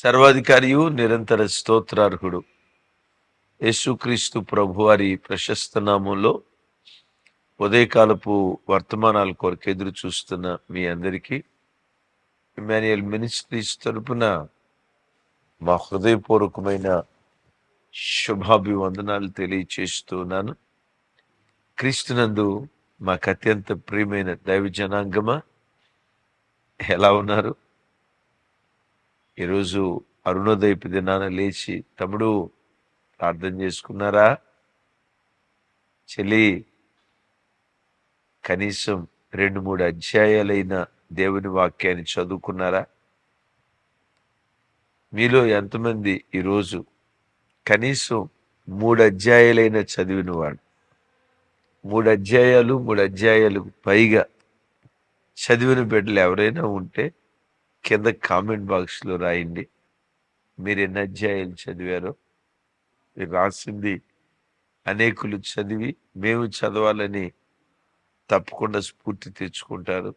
సర్వాధికారియు నిరంతర స్తోత్రార్హుడు. యేసుక్రీస్తు ప్రభువారి ప్రశస్త నామంలో ఉదయకాలపు వర్తమానాల కొరకు ఎదురు చూస్తున్న మీ అందరికీ ఇమాన్యుయల్ మినిస్ట్రీస్ తరపున మా హృదయపూర్వకమైన శుభాభివందనాలు తెలియచేస్తున్నాను క్రీస్తునందు మాకు అత్యంత ప్రియమైన దైవ జనాంగమా? ఎలా ఉన్నారు? ఈరోజు అరుణోదయపు దినాన లేచి తమ్ముడు ప్రార్థన చేసుకున్నారా? చెల్లి కనీసం రెండు మూడు అధ్యాయాలైన దేవుని వాక్యాన్ని చదువుకున్నారా? మీలో ఎంతమంది ఈరోజు కనీసం మూడు అధ్యాయాలైన చదివిన వాడు మూడు అధ్యాయాలు మూడు అధ్యాయాలు పైగా చదివిన బిడ్డలు ఎవరైనా ఉంటే కింద కామెంట్ బాక్స్లో రాయండి. మీరు ఎన్ని అధ్యాయాలు చదివారో. మీరు రాసింది అనేకులు చదివి మేము చదవాలని తప్పకుండా స్ఫూర్తి తెచ్చుకుంటారు.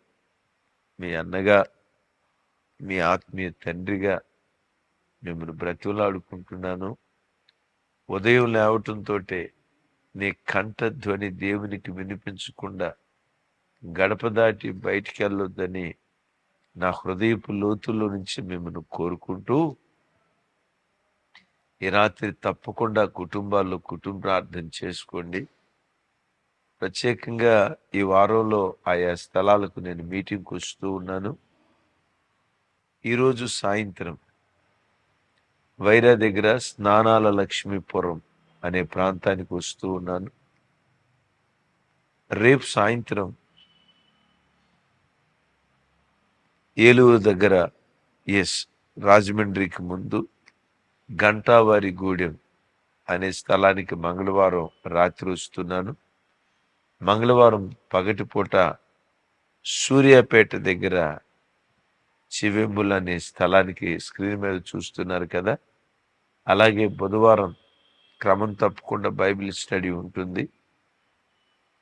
మీ అన్నగా మీ ఆత్మీయ తండ్రిగా మిమ్మల్ని బ్రతిలాడుకుంటున్నాను ఉదయం లేవటంతో నీ కంఠధ్వని దేవునికి వినిపించకుండా గడప దాటి బయటికి వెళ్ళొద్దని నా హృదయపు లోతుల్లో నుంచి మిమ్మల్ని కోరుకుంటూ ఈ రాత్రి తప్పకుండా కుటుంబాల్లో కుటుంబ ప్రార్థన చేసుకోండి. ప్రత్యేకంగా ఈ వారంలో ఆయా స్థలాలకు నేను మీటింగ్కి వస్తూ ఉన్నాను. ఈరోజు సాయంత్రం వైరా దగ్గర స్నానాల లక్ష్మీపురం అనే ప్రాంతానికి వస్తూ ఉన్నాను. రేపు సాయంత్రం ఏలూరు దగ్గర ఎస్ రాజమండ్రికి ముందు గంటావారి గూడెం అనే స్థలానికి మంగళవారం రాత్రి వస్తున్నాను. మంగళవారం పగటిపూట సూర్యాపేట దగ్గర చివెంబుల్ అనే స్థలానికి స్క్రీన్ మీద చూస్తున్నారు కదా. అలాగే బుధవారం క్రమం తప్పకుండా బైబిల్ స్టడీ ఉంటుంది.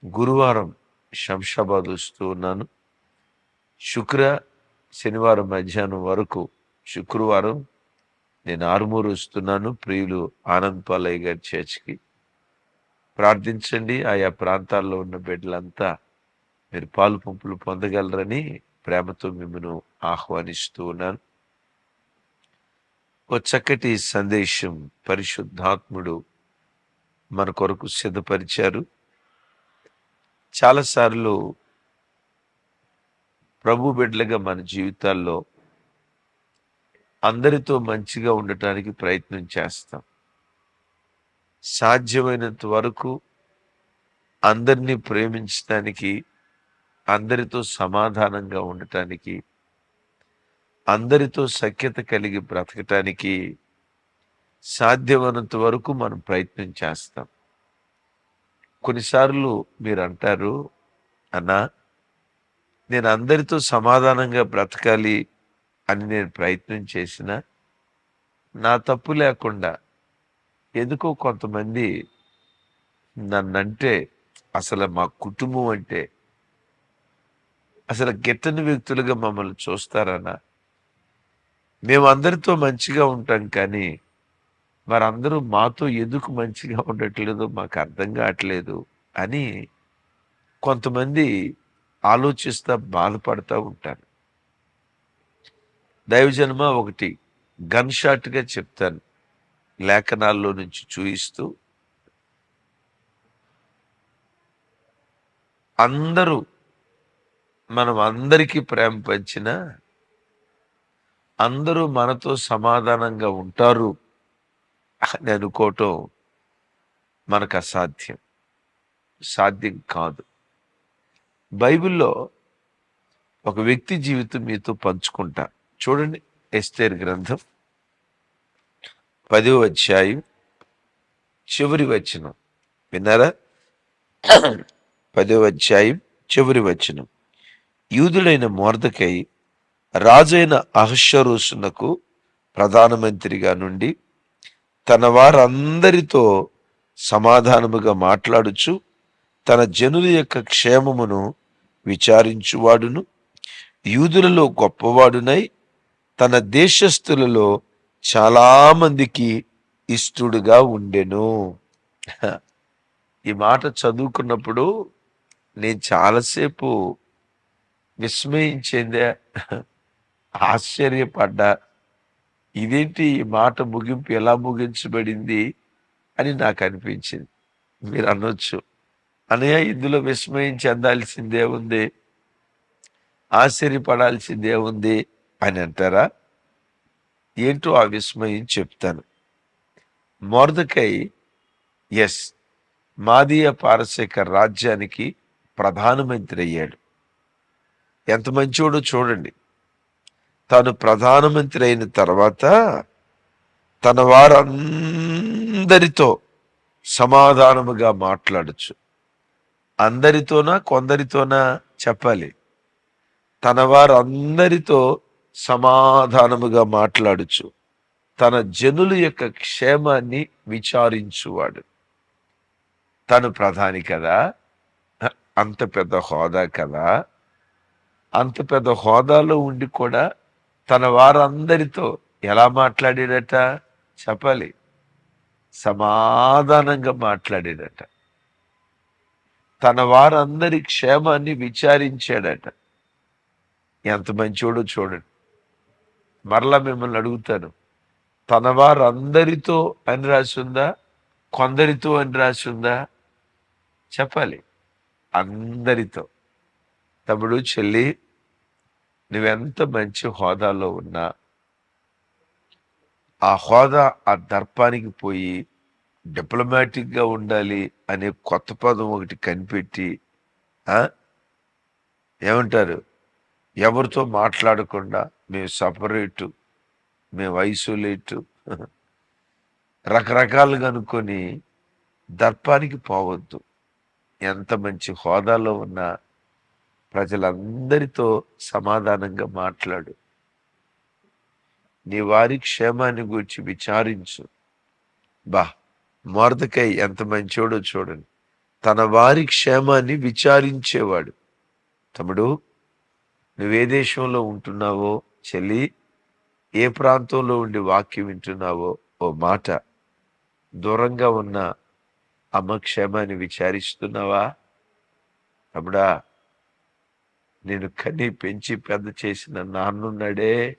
గురువారం శంషాబాద్ వస్తూ ఉన్నాను. శుక్ర శనివారం మధ్యాహ్నం వరకు శుక్రవారం నేను ఆరుమూరు వస్తున్నాను. ప్రియులు ఆనంద్ పాలయ్య గారి చర్చ్కి. ప్రార్థించండి. ఆయా ప్రాంతాల్లో ఉన్న బిడ్డలంతా మీరు పాలు పంపులు పొందగలరని ప్రేమతో మిమ్మను ఆహ్వానిస్తూ ఉన్నాను. ఓ చక్కటి సందేశం పరిశుద్ధాత్ముడు మన కొరకు సిద్ధపరిచారు. చాలాసార్లు ప్రభు బిడ్డలుగా మన జీవితాల్లో అందరితో మంచిగా ఉండటానికి ప్రయత్నం చేస్తాం. సాధ్యమైనంత వరకు అందరినీ ప్రేమించటానికి అందరితో సమాధానంగా ఉండటానికి అందరితో సఖ్యత కలిగి బ్రతకటానికి సాధ్యమైనంత వరకు మనం ప్రయత్నం చేస్తాం. కొన్నిసార్లు మీరు అంటారు అన్నా నేను అందరితో సమాధానంగా బ్రతకాలి అని నేను ప్రయత్నం చేసిన నా తప్పు లేకుండా ఎందుకో కొంతమంది నన్నంటే అసలు మా కుటుంబం అంటే అసలు గెట్టని వ్యక్తులుగా మమ్మల్ని చూస్తారనా? మేము అందరితో మంచిగా ఉంటాం కానీ వారందరూ మాతో ఎందుకు మంచిగా ఉండట్లేదో మాకు అర్థం కావట్లేదు అని కొంతమంది ఆలోచిస్తూ బాధపడుతూ ఉంటాను. దైవజన్మ ఒకటి గన్ షాట్గా చెప్తాను. లేఖనాల్లో నుంచి చూయిస్తూ. అందరూ మనం అందరికీ ప్రేమ పంచిన అందరూ మనతో సమాధానంగా ఉంటారు అని అనుకోవటం మనకు అసాధ్యం. సాధ్యం కాదు. బైబిల్లో ఒక వ్యక్తి జీవితం మీతో పంచుకుంటా. చూడండి ఎస్తేర్ గ్రంథం పదో అధ్యాయం చివరి వచనం. విన్నారా? పదో అధ్యాయం చివరి వచనం. యూదుడైన మోర్దకై రాజైన అహశ్వరోసునకు ప్రధానమంత్రిగా నుండి తన వారందరితో సమాధానముగా మాట్లాడుచు తన జనుల యొక్క క్షేమమును విచారించువాడును. యూదులలో గొప్పవాడునై తన దేశస్థులలో చాలా మందికి ఇష్టడుగా ఉండెను. ఈ మాట చదువుకున్నప్పుడు నేను చాలాసేపు విస్మయించిందే ఆశ్చర్యపడ్డా. ఇదేంటి ఈ మాట ముగింపు ఎలా ముగించబడింది అని నాకు అనిపించింది. మీరు అనొచ్చు. అనయ్య ఇందులో విస్మయం చెందాల్సిందే ఉంది. ఆశ్చర్యపడాల్సిందే ఉంది అని అంటారా? ఏంటో ఆ విస్మయం చెప్తాను. మోర్దకై ఎస్ మాదీయ పారసీక రాజ్యానికి ప్రధానమంత్రి అయ్యాడు ఎంత మంచివాడో చూడండి. తాను ప్రధానమంత్రి అయిన తర్వాత తన వారందరితో సమాధానముగా మాట్లాడచ్చు. అందరితోనా కొందరితోనా చెప్పాలి. తన వారందరితో సమాధానముగా మాట్లాడుచు తన జనుల యొక్క క్షేమాన్ని విచారించువాడు. తను ప్రధాని కదా అంత పెద్ద హోదా కదా అంత పెద్ద హోదాలో ఉండి కూడా తన వారందరితో ఎలా మాట్లాడాడట చెప్పాలి. సమాధానంగా మాట్లాడాడట తన వారందరి క్షేమాన్ని విచారించాడట. ఎంత మంచోడో చూడండి. మరలా మిమ్మల్ని అడుగుతాను. తన వారందరితో అని రాసిందా? కొందరితో అని రాసిందా? చెప్పాలి. అందరితో. తమ్ముడు చెల్లి నువ్వెంత మంచి హోదాలో ఉన్నా ఆ హోదా ఆ దర్పానికి పోయి డిప్లొమాటిక్గా ఉండాలి అనే కొత్త పదం ఒకటి కనిపెట్టి ఏమంటారు? ఎవరితో మాట్లాడకుండా మేము సపరేటు మేము ఐసోలేటు రకరకాలుగా అనుకొని దర్పానికి పోవద్దు. ఎంత మంచి హోదాలో ఉన్నా ప్రజలందరితో సమాధానంగా మాట్లాడు. నీ వారి క్షేమాన్ని గురించి విచారించు. బా. మార్దకై ఎంత మంచోడో చూడండి. తన వారి క్షేమాన్ని విచారించేవాడు. తమ్ముడు నువ్వే దేశంలో ఉంటున్నావో చెల్లి ఏ ప్రాంతంలో ఉండి వాక్యం వింటున్నావో ఓ మాట. దూరంగా ఉన్న అమ్మ క్షేమాన్ని విచారిస్తున్నావా? తమ్ముడా నేను కని పెంచి పెద్ద చేసిన నాన్నున్నాడే.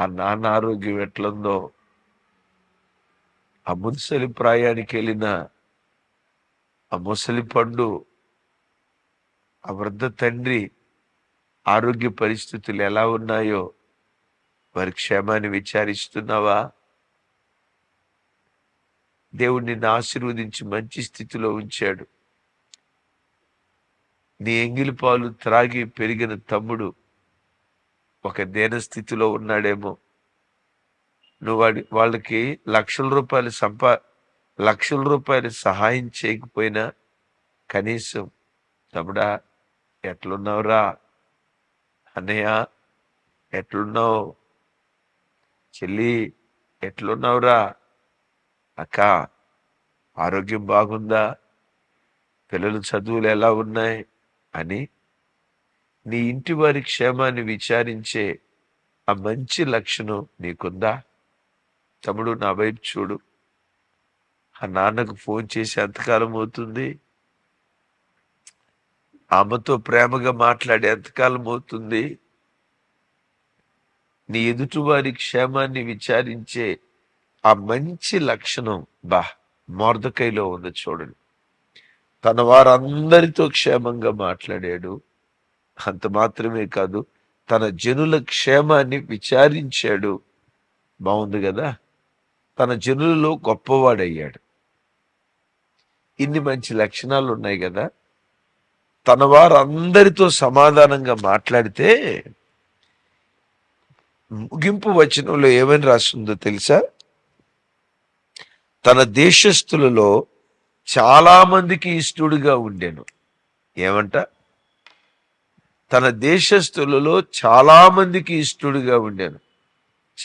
ఆ నాన్న ఆరోగ్యం ఎట్లుందో ఆ ముసలి ప్రాయానికి వెళ్ళిన ఆ ముసలి పండు ఆ వృద్ధ తండ్రి ఆరోగ్య పరిస్థితులు ఎలా ఉన్నాయో వారి క్షేమాన్ని విచారిస్తున్నావా? దేవుడు నిన్ను ఆశీర్వదించి మంచి స్థితిలో ఉంచాడు. నీ ఎంగిలి పాలు త్రాగి పెరిగిన తమ్ముడు ఒక దేన స్థితిలో ఉన్నాడేమో. నువ్వు వాడి వాళ్ళకి లక్షల రూపాయలు సంపా లక్షల రూపాయలు సహాయం చేయకపోయినా కనీసం తమ్ముడా ఎట్లున్నావురా? అన్నయ్య ఎట్లున్నావు? చెల్లి ఎట్లున్నావురా? అక్క ఆరోగ్యం బాగుందా? పిల్లల చదువులు ఎలా ఉన్నాయి? అని నీ ఇంటి వారి క్షేమాన్ని విచారించే ఆ మంచి లక్షణం నీకుందా? తమ్ముడు నా వైపు చూడు. ఆ నాన్నకు ఫోన్ చేసి ఎంతకాలం అవుతుంది? ఆమెతో ప్రేమగా మాట్లాడి ఎంతకాలం అవుతుంది? నీ ఎదుటివారి క్షేమాన్ని విచారించే ఆ మంచి లక్షణం బా మోర్దకైలో ఉంది చూడండి. తన వారందరితో క్షేమంగా మాట్లాడాడు. అంత మాత్రమే కాదు తన జనుల క్షేమాన్ని విచారించాడు. బాగుంది కదా? తన జనులలో గొప్పవాడయ్యాడు. ఇన్ని మంచి లక్షణాలు ఉన్నాయి కదా. తన వారందరితో సమాధానంగా మాట్లాడితే ముగింపు వచనంలో ఏమని రాస్తుందో తెలుసా? తన దేశస్థులలో చాలా మందికి ఇష్టడుగా ఉండేను. ఏమంట? తన దేశస్థులలో చాలా మందికి ఇష్టడుగా ఉండేను.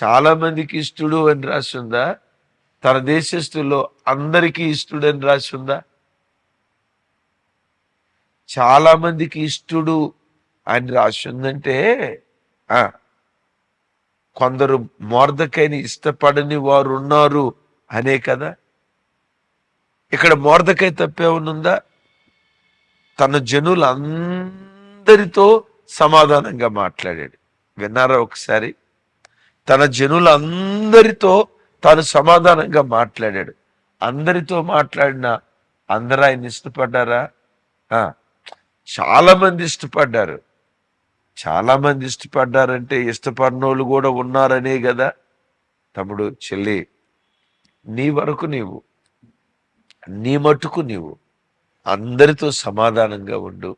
చాలా మందికి ఇష్టడు అని రాస్తుందా? తన దేశస్తుల్లో అందరికీ ఇష్టడు అని రాసిందా? చాలా మందికి ఇష్టడు అని రాసిందంటే ఆ, కొందరు మోర్దకైని ఇష్టపడని వారు ఉన్నారు అనే కదా. ఇక్కడ మోర్దకై తప్పేమనుందా? తన జనులందరితో సమాధానంగా మాట్లాడాడు. విన్నారా ఒకసారి? తన జనులందరితో తాను సమాధానంగా మాట్లాడాడు. అందరితో మాట్లాడిన అందరూ ఆయన ఇష్టపడ్డారా? చాలామంది ఇష్టపడ్డారు. చాలామంది ఇష్టపడ్డారంటే ఇష్టపడినోళ్ళు కూడా ఉన్నారనే కదా. తమ్ముడు చెల్లి నీ వరకు నీవు నీ మటుకు నీవు అందరితో సమాధానంగా ఉండు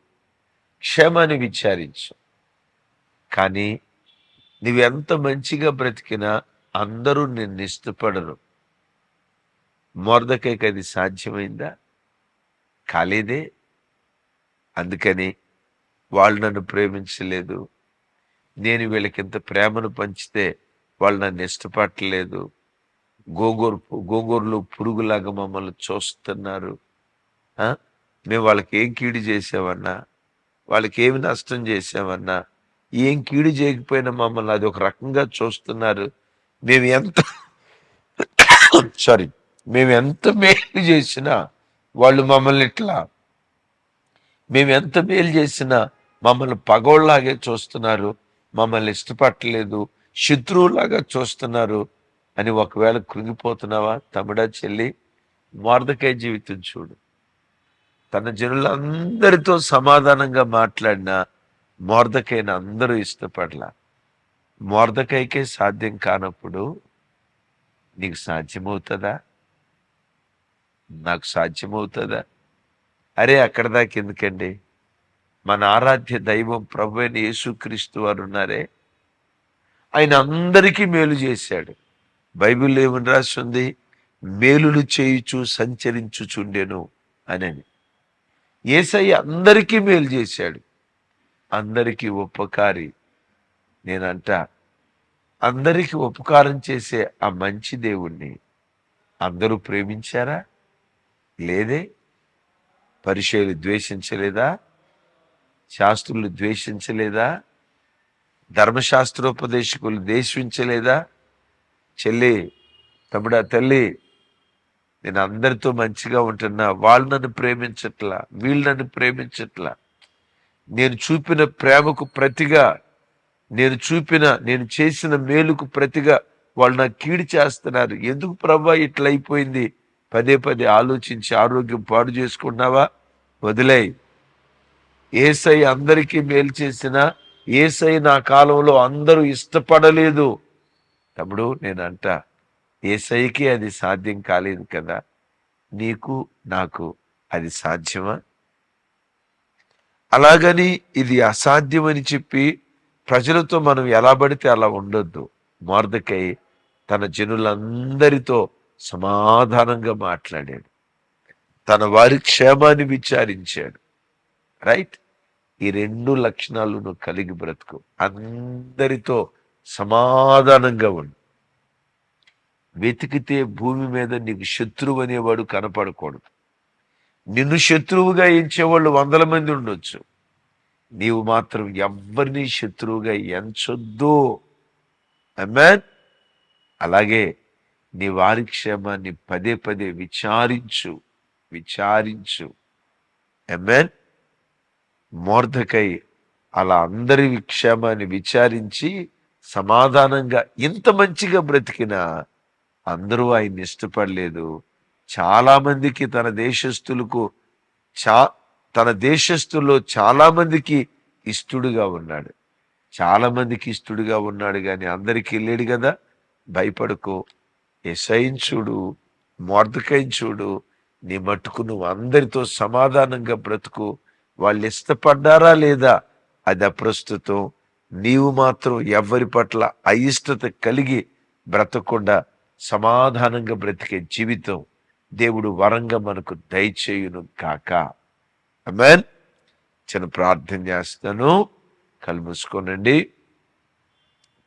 క్షేమాన్ని విచారించు. కానీ నువ్వెంత మంచిగా బ్రతికినా అందరూ నిన్ను ఇష్టపడరు. మోర్దకైకి అది సాధ్యమైందా? కాలేదే. అందుకని వాళ్ళు నన్ను ప్రేమించలేదు. నేను వీళ్ళకి ఇంత ప్రేమను పంచితే వాళ్ళు నన్ను ఇష్టపడలేదు గోంగూర గోంగూరులో పురుగులాగా మమ్మల్ని చూస్తున్నారు. మేము వాళ్ళకి ఏం కీడు చేసామన్నా? వాళ్ళకి ఏమి నష్టం చేసామన్నా? ఏం కీడు చేయకపోయినా మమ్మల్ని అది ఒక రకంగా చూస్తున్నారు. మేము ఎంత సారీ మేము ఎంత మేలు చేసినా వాళ్ళు మమ్మల్ని ఇట్లా మేము ఎంత మేలు చేసినా మమ్మల్ని పగోళ్ళలాగే చూస్తున్నారు మమ్మల్ని ఇష్టపట్టలేదు శత్రువులాగా చూస్తున్నారు అని ఒకవేళ కృంగిపోతున్నావా తమిడా చెల్లి మార్దకాయ జీవితం చూడు. తన జనులందరితో సమాధానంగా మాట్లాడిన మోర్దకైన అందరూ ఇష్టపడలా. మోర్దకైకే సాధ్యం కానప్పుడు నీకు సాధ్యమవుతుందా? నాకు సాధ్యమవుతుందా? అరే అక్కడ దాకా ఎందుకండి? మన ఆరాధ్య దైవం ప్రభు అయిన యేసుక్రీస్తు వారు ఉన్నారే? ఆయన అందరికీ మేలు చేశాడు. బైబిల్లో ఏమని రాసి ఉంది? మేలులు చేయుచు సంచరించుచుండెను అని ఏసయ్య అందరికీ మేలు చేశాడు. అందరికీ ఉపకారి. నేనంట అందరికీ ఉపకారం చేసే ఆ మంచి దేవుణ్ణి అందరూ ప్రేమించారా? లేదే. పరిచయులు ద్వేషించలేదా? శాస్త్రులు ద్వేషించలేదా? ధర్మశాస్త్రోపదేశకులు ద్వేషించలేదా? చెల్లి తమ్ముడా తల్లి నేను అందరితో మంచిగా ఉంటున్నా. వాళ్ళు నన్ను ప్రేమించట్లా వీళ్ళు నన్ను ప్రేమించట్లా. నేను చూపిన ప్రేమకు ప్రతిగా నేను చూపిన నేను చేసిన మేలుకు ప్రతిగా వాళ్ళు నాకు కీడు చేస్తున్నారు. ఎందుకు ప్రభా ఇట్లా అయిపోయింది? పదే పదే ఆలోచించి ఆరోగ్యం పాడు చేసుకున్నావా వదిలేయ్ ఏసై అందరికీ మేలు చేసిన ఏసై నా కాలంలో అందరూ ఇష్టపడలేదు. తమ్ముడు నేను అంట ఏసైకి అది సాధ్యం కాలేదు కదా? నీకు నాకు అది సాధ్యమా? అలాగని ఇది అసాధ్యమని చెప్పి ప్రజలతో మనం ఎలా పడితే అలా ఉండొద్దు. మార్దకై తన జనులందరితో సమాధానంగా మాట్లాడాడు. తన వారి క్షేమాన్ని విచారించాడు. రైట్? ఈ రెండు లక్షణాలు నువ్వు కలిగి బ్రతుకు. అందరితో సమాధానంగా ఉండు. వెతికితే భూమి మీద నీకు శత్రువు అనేవాడు కనపడకూడదు. నిన్ను శత్రువుగా ఎంచేవాళ్ళు వందల మంది ఉండొచ్చు. నీవు మాత్రం ఎవరిని శత్రువుగా ఎంచొద్దు. అమ్మాన్ అలాగే నీ వారి క్షేమాన్ని పదే పదే విచారించు విచారించు. అమ్మాన్ మోర్ధకై అలా అందరి క్షేమాన్ని విచారించి సమాధానంగా ఇంత మంచిగా బ్రతికినా అందరూ ఆయన్ని ఇష్టపడలేదు. చాలా మందికి తన దేశస్థులకు చా తన దేశస్థుల్లో చాలా మందికి ఇష్టడుగా ఉన్నాడు. చాలా మందికి ఇష్టడుగా ఉన్నాడు కానీ అందరికి లేడు కదా? భయపడుకో. ఎసైన్ చూడు మోర్దకైన్ చూడు నీ మట్టుకు నువ్వు అందరితో సమాధానంగా బ్రతుకు. వాళ్ళు ఇష్టపడ్డారా లేదా? అది అప్రస్తుతం. నీవు మాత్రం ఎవరి పట్ల అయిష్టత కలిగి బ్రతకుండా సమాధానంగా బ్రతికే జీవితం దేవుడు వరంగా మనకు దయచేయును కాక అమెన్ చిన్న ప్రార్థన చేస్తాను. కళ్ళు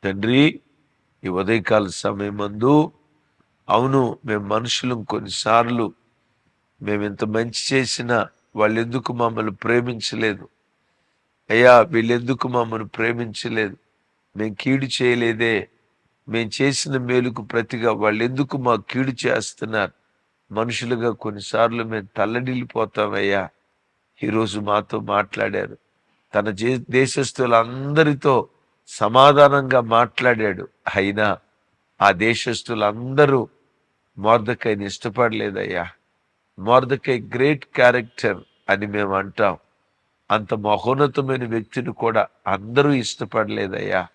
తండ్రి ఈ ఉదయకాల సమయం మందు అవును మేము మనుషులు కొన్నిసార్లు మేము ఇంత మంచి చేసినా వాళ్ళు ఎందుకు మమ్మల్ని ప్రేమించలేదు? అయ్యా వీళ్ళెందుకు మమ్మల్ని ప్రేమించలేదు? మేము కీడు చేయలేదే. మేము చేసిన మేలుకు ప్రతిగా వాళ్ళు ఎందుకు మా కీడు చేస్తున్నారు? మనుషులుగా కొన్నిసార్లు మేము తల్లడిల్లిపోతామయ్యా ఈరోజు మాతో మాట్లాడారు. తన జే- దేశస్థులందరితో సమాధానంగా మాట్లాడాడు. అయినా ఆ దేశస్థులందరూ మోర్దకైని ఇష్టపడలేదయ్యా. మోర్దకై గ్రేట్ క్యారెక్టర్ అని మేము అంటాం. అంత మహోన్నతమైన వ్యక్తిని కూడా అందరూ ఇష్టపడలేదయ్యా.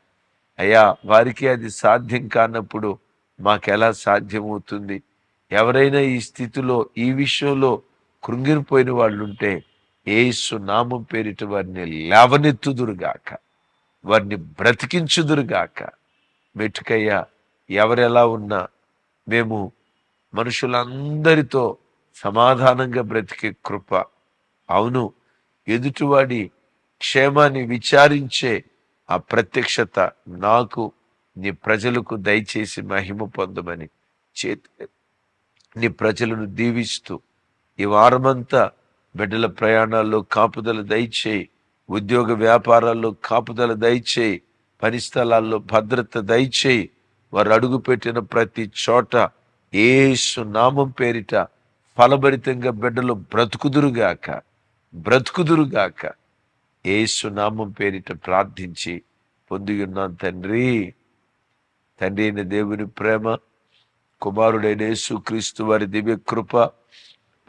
అయ్యా వారికి అది సాధ్యం కానప్పుడు మాకెలా సాధ్యమవుతుంది? ఎవరైనా ఈ స్థితిలో ఈ విషయంలో కృంగిరిపోయిన వాళ్ళు ఉంటే ఏసు నామం పేరిట వారిని లేవనెత్తుదురుగాక. వారిని బ్రతికించుదురుగాక. మెట్టుకయ్యా ఎవరెలా ఉన్నా మేము మనుషులందరితో సమాధానంగా బ్రతికే కృప. అవును ఎదుటివాడి క్షేమాన్ని విచారించే ఆ ప్రత్యక్షత నాకు నీ ప్రజలకు దయచేసి మహిమ పొందమని చేతి నీ ప్రజలను దీవిస్తూ ఈ వారమంతా బిడ్డల ప్రయాణాల్లో కాపుదల దయచేయి. ఉద్యోగ వ్యాపారాల్లో కాపుదల దయచేయి. పని స్థలాల్లో భద్రత దయచేయి. వారు అడుగుపెట్టిన ప్రతి చోట ఏసు నామం పేరిట ఫలభరితంగా బిడ్డలు బ్రతుకుదురుగాక. బ్రతుకుదురుగాక. ఏసు నామం పేరిట ప్రార్థించి పొంది ఉన్నాను తండ్రి. తండ్రి అయిన దేవుని ప్రేమ కుమారుడైన యేసు క్రీస్తు వారి దివ్య కృప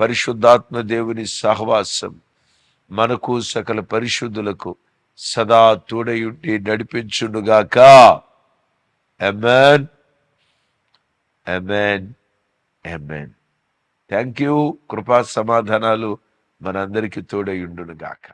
పరిశుద్ధాత్మ దేవుని సహవాసం మనకు సకల పరిశుద్ధులకు సదా తోడయుండి నడిపించుడుగాక amen amen amen thank you కృపా సమాధానాలు మనందరికీ తోడయుండునుగాక.